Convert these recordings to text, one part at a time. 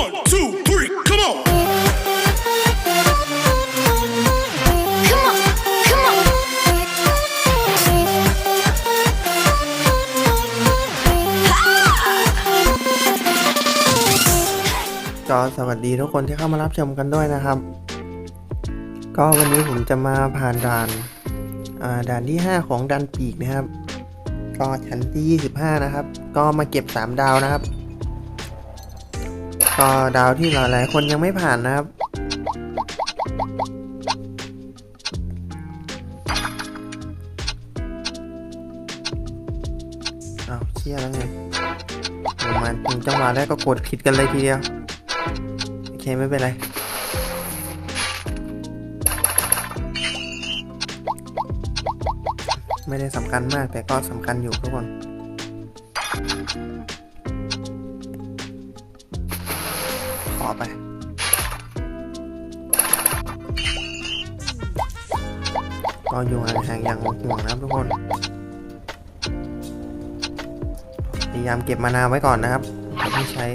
One, two, three, come on. Come on, come on. ก็สวัสดีทุกคนที่เข้ามารับชมกันด้วยนะครับ ก็วันนี้ผมจะมาผ่านด่านอ่าด่านที่ 5 ของดันปีกนะครับ ก็ชั้นที่ 25 นะครับ ก็มาเก็บ 3 ดาวนะครับ ก็ดาวที่หลายๆคนยังไม่ผ่านนะครับ เอาเชี่ยแล้วไงมมาถึงจังหวะแรกก็กดผิดกันเลยทีเดียว โอเค ไม่เป็นไรไม่ได้สำคัญมากแต่ก็สำคัญอยู่ทุกคน ไป ก็อยู่ห่างๆอย่างห่วงนะครับทุกคน พยายามเก็บมานาวไว้ก่อนนะครับอย่าเพิ่งใช้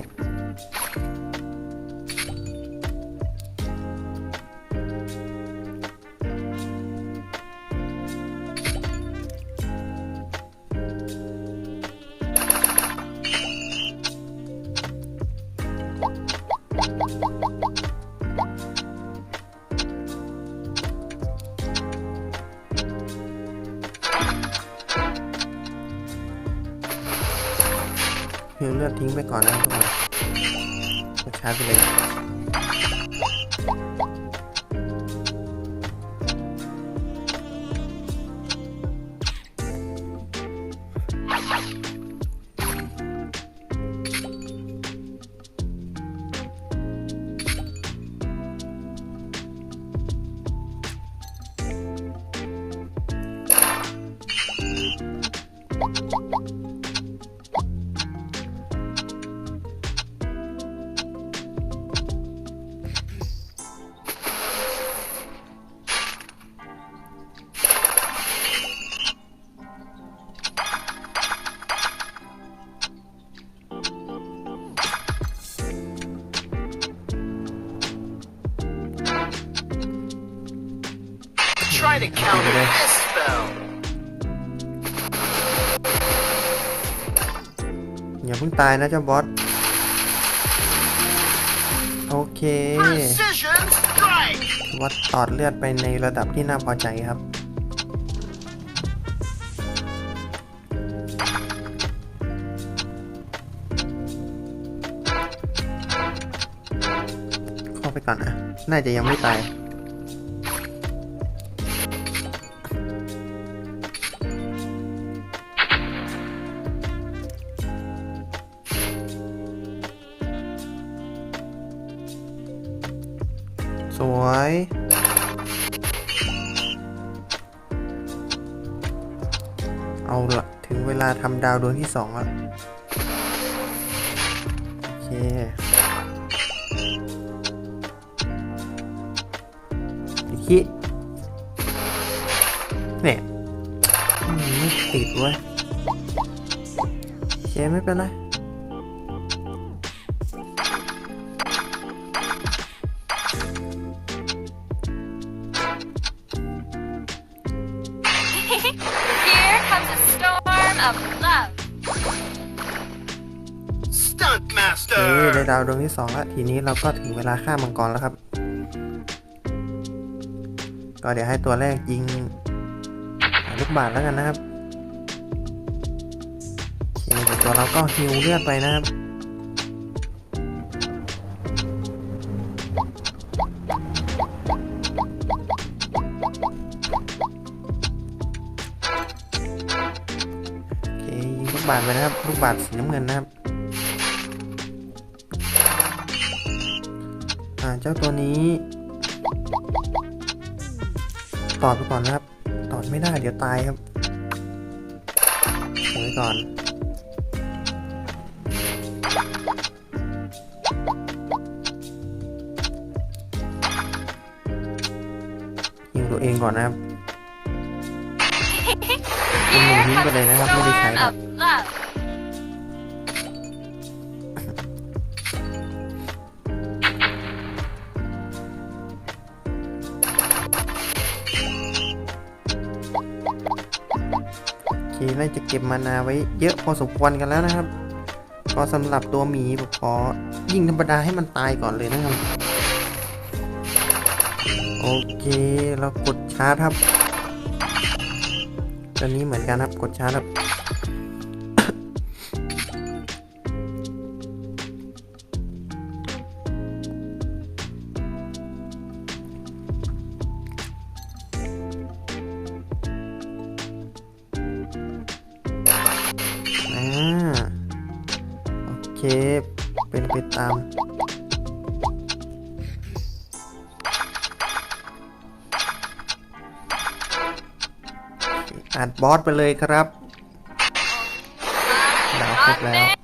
เลือดทิ้งไปก่อนนะทุกคนกดชาร์จไปเลย to counter this spell. อย่าเพิ่งตายนะเจ้าบอส โอเค Precision strike. ถือว่าตอดเลือดไปในระดับที่น่าพอใจครับ เข้าไปก่อนอะน่าจะยังไม่ตาย สวย เอาละถึงเวลาทำดาวดวงที่สองแล้ว โอเค อีกทีเนี่ยไม่ติดเว้ยโอเคไม่เป็นไร storm of love. Stunt เอ้ย master. ได้ดาวดวงที่สองแล้วทีนี้เราก็ถึงเวลาฆ่ามังกรแล้วครับ ก็เดี๋ยวให้ตัวแรกยิงลูกบาศก์แล้วกันนะครับโอเคเดี๋ยวตัวเราก็ฮิวเลือดไปนะครับ บาศก์ไปนะครับ ลูกบาศก์สีน้ำเงินนะครับอ่าเจ้าตัวนี้ ตอดไปก่อนนะครับ ตอดไม่ได้เดี๋ยวตายครับเดี๋ยวไว้ก่อนยิงตัวเองก่อนนะครับยิงหนึ่ง Here ทิ้งไป comes เลย a นะครับ ไม่ได้ใช้ storm ครับ ทีน่าจะเก็บมานาไว้เยอะพอสมควรกันแล้วนะครับ ก็สำหรับตัวหมีผมขอยิงธรรมดาให้มันตายก่อนเลยนะครับ โอเคเรากดชาร์จครับตัวนี้เหมือนกันครับกดชาร์จครับ เค เป็นไปตาม อัดบอสไปเลยครับดาวครบแล้ว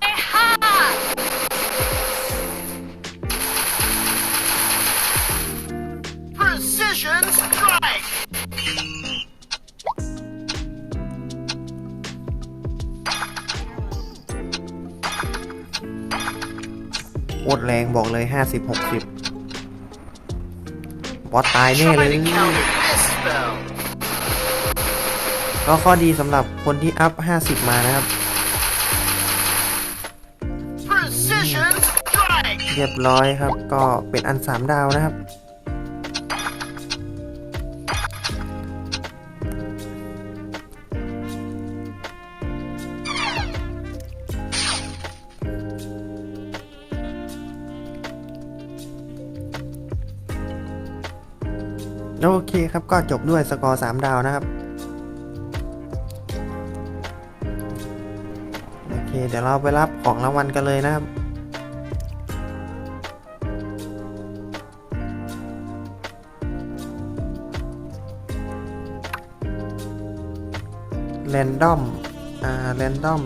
โคตรแรงบอกเลย 50 60 บอสตายแน่เลย Try to counter this spell. ก็ข้อดีสำหรับคนที่อัพ 50 มานะครับ Precision strike. เรียบร้อยครับก็เป็นอัน 3 ดาวนะครับ ครับ ก็จบด้วยสกอร์ 3 ดาวนะครับ โอเค เดี๋ยวเราไปรับของรางวัลกันเลยนะครับแรนดอม อ่าแรนดอม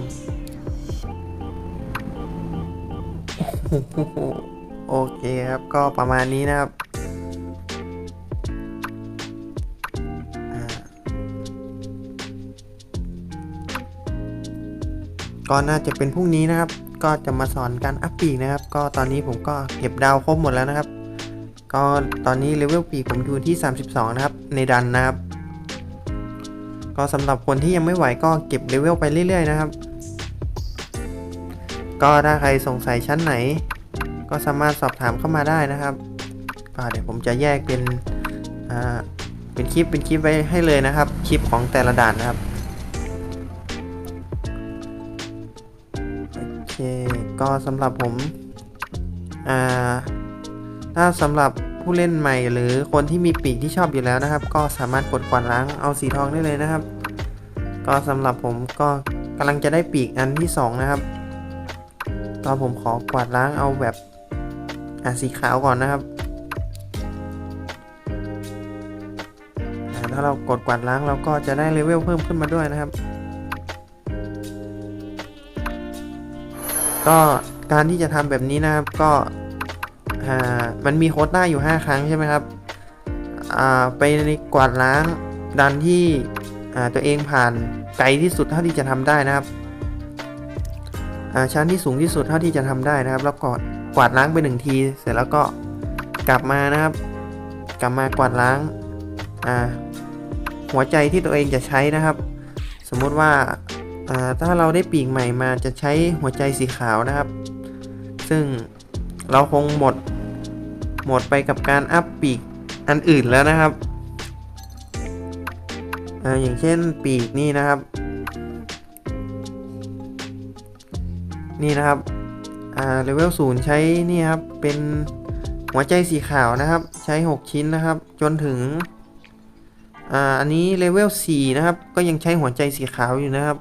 โอเคครับ ก็ประมาณนี้นะครับ ก็น่าจะเป็นพรุ่งนี้นะครับ ก็จะมาสอนการอัพปีกนะครับ ก็ตอนนี้ผมก็เก็บดาวครบหมดแล้วนะครับ ก็ตอนนี้เลเวลปีกผมอยู่ที่ 32 นะครับ ในดันนะครับ ก็สำหรับคนที่ยังไม่ไหวก็เก็บเลเวลไปเรื่อย ๆ นะครับ ก็ถ้าใครสงสัยชั้นไหน ก็สามารถสอบถามเข้ามาได้นะครับก็เดี๋ยวผมจะแยกเป็นอ่าเป็นคลิปเป็นคลิปไว้ให้เลยนะครับ คลิปของแต่ละด่านนะครับ ก็สำหรับผมอ่าถ้าสำหรับผู้เล่นใหม่หรือคนที่มีปีกที่ชอบอยู่แล้วนะครับ ก็สามารถกดกวาดล้างเอาสีทองได้เลยนะครับ ก็สำหรับผมก็กำลังจะได้ปีกอันที่สองนะครับก็ผมขอกวาดล้างเอาแบบอะสีขาวก่อนนะครับถ้าเรากดกวาดล้างเราก็จะได้เลเวลเพิ่มขึ้นมาด้วยนะครับ ก็การที่จะทำแบบนี้นะครับก็อ่ามันมีโควต้าอยู่ 5 ครั้งใช่ไหมครับอ่าไปกวาดล้างดันที่อ่าตัวเองผ่านไกลที่สุดเท่าที่จะทำได้นะครับอ่าชั้นที่สูงที่สุดเท่าที่จะทำได้นะครับ แล้วก็กวาดล้างไปหนึ่งที เสร็จแล้วก็กลับมานะครับ กลับมากวาดล้างอ่าหัวใจที่ตัวเองจะใช้นะครับ สมมุติว่า ถ้าเราได้ปีกใหม่มาจะใช้หัวใจสีขาวนะครับ ซึ่งเราคงหมด หมดไปกับการอัพปีกอันอื่นแล้วนะครับออย่างเช่นปีกนี่นะครับ นี่นะครับเลเวลศูนย์ใช้นี่ครับเป็นหัวใจสีขาวนะครับ ใช้ 6 ชิ้นนะครับ จนถึงอ่าอันนี้เลเวล4นะครับ ก็ยังใช้หัวใจสีขาวอยู่นะครับ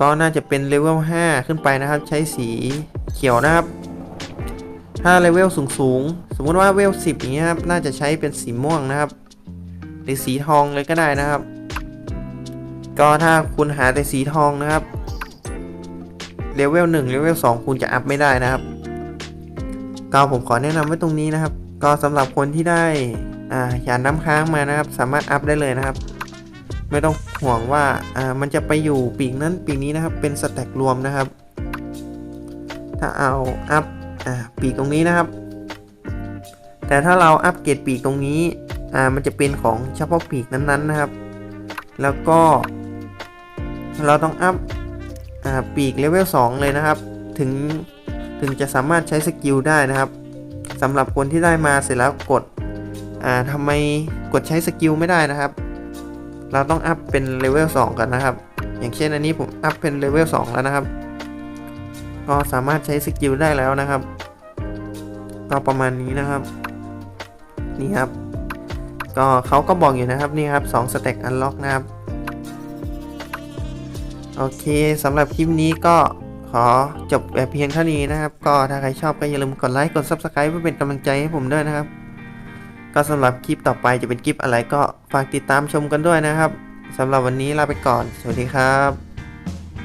ก็น่าจะเป็นเลเวล 5 ขึ้นไปนะครับ ใช้สีเขียวนะครับ ถ้าเลเวลสูงๆ สมมุติว่าเวล 10 อย่างเงี้ยครับ น่าจะใช้เป็นสีม่วงนะครับ หรือสีทองเลยก็ได้นะครับ ก็ถ้าคุณหาแต่สีทองนะครับ เลเวล 1 เลเวล 2 คุณจะอัพไม่ได้นะครับ ก็ผมขอแนะนำไว้ตรงนี้นะครับ ก็สำหรับคนที่ได้อ่ายาน้ำค้างมานะครับ สามารถอัพได้เลยนะครับ ไม่ต้อง ห่วงว่าอ่ามันจะไปอยู่ปีกนั้นปีกนี้นะครับ เป็นสแต็กรวมนะครับ ถ้าเอาอัพอ่าปีกตรงนี้นะครับ แต่ถ้าเราอัพเกรดปีกตรงนี้อ่ามันจะเป็นของเฉพาะปีกนั้นๆนะครับ แล้วก็เราต้องอัพอ่าปีกเลเวล2เลยนะครับ ถึงถึงจะสามารถใช้สกิลได้นะครับสำหรับคนที่ได้มาเสร็จแล้วกดอ่าทำไมกดใช้สกิลไม่ได้นะครับ เราต้องอัพเป็นเลเวล2กันนะครับ อย่างเช่นอันนี้ผมอัพเป็นเลเวล2แล้วนะครับ ก็สามารถใช้สกิลได้แล้วนะครับก็ประมาณนี้นะครับ นี่ครับ ก็เขาก็บอกอยู่นะครับนี่ครับ2สเต็กอันล็อกนะครับ โอเคสำหรับคลิปนี้ก็ขอจบแบบเพียงเท่านี้นะครับ ก็ถ้าใครชอบก็อย่าลืมกดไลค์ กด Subscribe เพื่อเป็นกำลังใจให้ผมด้วยนะครับ ก็สำหรับคลิปต่อไปจะเป็นคลิปอะไรก็ฝากติดตามชมกันด้วยนะครับสำหรับวันนี้ลาไปก่อน สวัสดีครับ